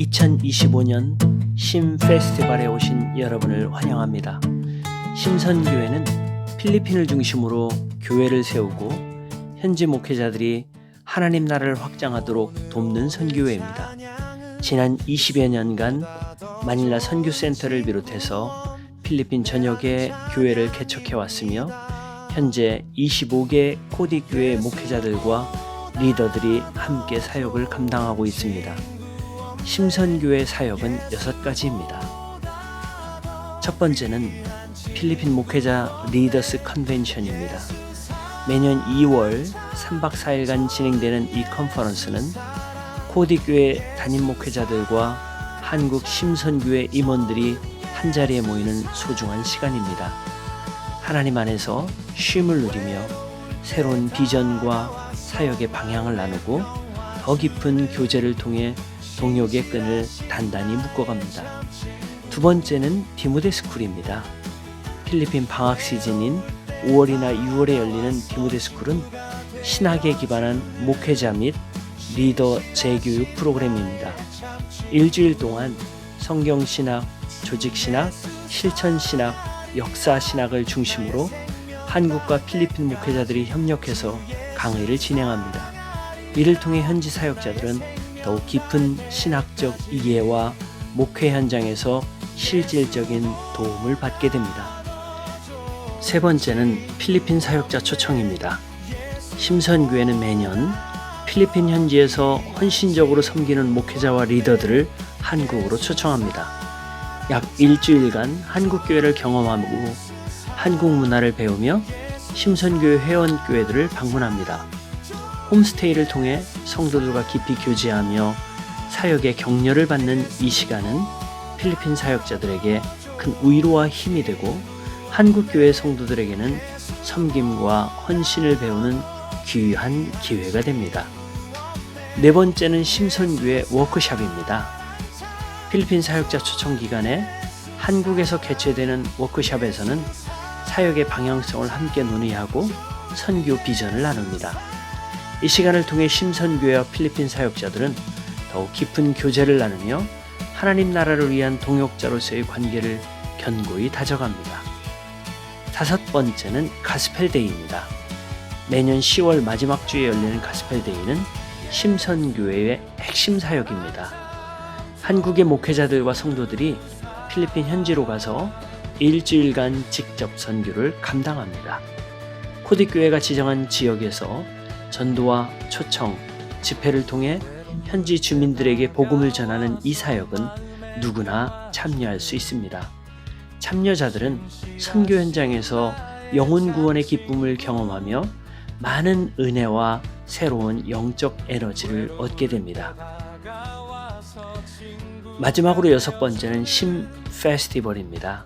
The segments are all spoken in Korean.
2025년 심 페스티벌에 오신 여러분을 환영합니다. 심선교회는 필리핀을 중심으로 교회를 세우고 현지 목회자들이 하나님 나라를 확장하도록 돕는 선교회입니다. 지난 20여 년간 마닐라 선교센터를 비롯해서 필리핀 전역에 교회를 개척해 왔으며 현재 25개 코디 교회 목회자들과 리더들이 함께 사역을 감당하고 있습니다. 심선교회 사역은 여섯 가지입니다. 첫 번째는 필리핀 목회자 리더스 컨벤션입니다. 매년 2월 3박 4일간 진행되는 이 컨퍼런스는 코디교회 담임 목회자들과 한국 심선교회 임원들이 한자리에 모이는 소중한 시간입니다. 하나님 안에서 쉼을 누리며 새로운 비전과 사역의 방향을 나누고 더 깊은 교제를 통해 동역의 끈을 단단히 묶어갑니다. 두 번째는 디모데 스쿨입니다. 필리핀 방학 시즌인 5월이나 6월에 열리는 디모데 스쿨은 신학에 기반한 목회자 및 리더 재교육 프로그램입니다. 일주일 동안 성경 신학, 조직 신학, 실천 신학, 역사 신학을 중심으로 한국과 필리핀 목회자들이 협력해서 강의를 진행합니다. 이를 통해 현지 사역자들은 더욱 깊은 신학적 이해와 목회 현장에서 실질적인 도움을 받게 됩니다. 세 번째는 필리핀 사역자 초청입니다. 심선교회는 매년 필리핀 현지에서 헌신적으로 섬기는 목회자와 리더들을 한국으로 초청합니다. 약 일주일간 한국 교회를 경험하고 한국 문화를 배우며 심선교회 회원교회들을 방문합니다. 홈스테이를 통해 성도들과 깊이 교제하며 사역의 격려를 받는 이 시간은 필리핀 사역자들에게 큰 위로와 힘이 되고 한국 교회 성도들에게는 섬김과 헌신을 배우는 귀한 기회가 됩니다. 네 번째는 심선교회 워크샵입니다. 필리핀 사역자 초청 기간에 한국에서 개최되는 워크샵에서는 사역의 방향성을 함께 논의하고 선교 비전을 나눕니다. 이 시간을 통해 심선교회와 필리핀 사역자들은 더욱 깊은 교제를 나누며 하나님 나라를 위한 동역자로서의 관계를 견고히 다져갑니다. 다섯 번째는 가스펠데이입니다. 매년 10월 마지막 주에 열리는 가스펠데이는 심선교회의 핵심 사역입니다. 한국의 목회자들과 성도들이 필리핀 현지로 가서 일주일간 직접 선교를 감당합니다. 코디교회가 지정한 지역에서 전도와 초청, 집회를 통해 현지 주민들에게 복음을 전하는 이 사역은 누구나 참여할 수 있습니다. 참여자들은 선교 현장에서 영혼 구원의 기쁨을 경험하며 많은 은혜와 새로운 영적 에너지를 얻게 됩니다. 마지막으로 여섯 번째는 심 페스티벌입니다.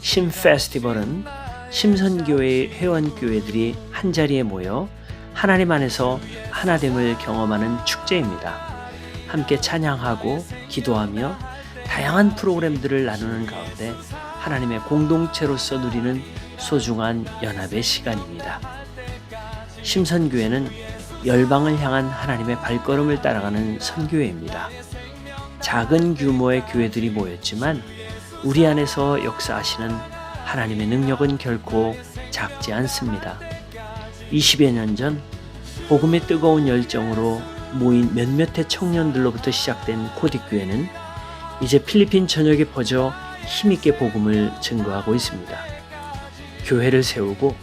심 페스티벌은 심선교회의 회원교회들이 한자리에 모여 하나님 안에서 하나됨을 경험하는 축제입니다. 함께 찬양하고 기도하며 다양한 프로그램들을 나누는 가운데 하나님의 공동체로서 누리는 소중한 연합의 시간입니다. 심선교회는 열방을 향한 하나님의 발걸음을 따라가는 선교회입니다. 작은 규모의 교회들이 모였지만 우리 안에서 역사하시는 하나님의 능력은 결코 작지 않습니다. 20여 년 전 복음의 뜨거운 열정으로 모인 몇몇의 청년들로부터 시작된 코딕교회는 이제 필리핀 전역에 퍼져 힘있게 복음을 증거하고 있습니다. 교회를 세우고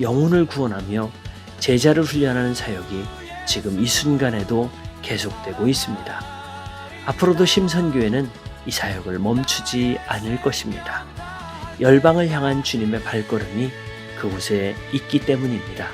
영혼을 구원하며 제자를 훈련하는 사역이 지금 이 순간에도 계속되고 있습니다. 앞으로도 심선교회는 이 사역을 멈추지 않을 것입니다. 열방을 향한 주님의 발걸음이 그곳에 있기 때문입니다.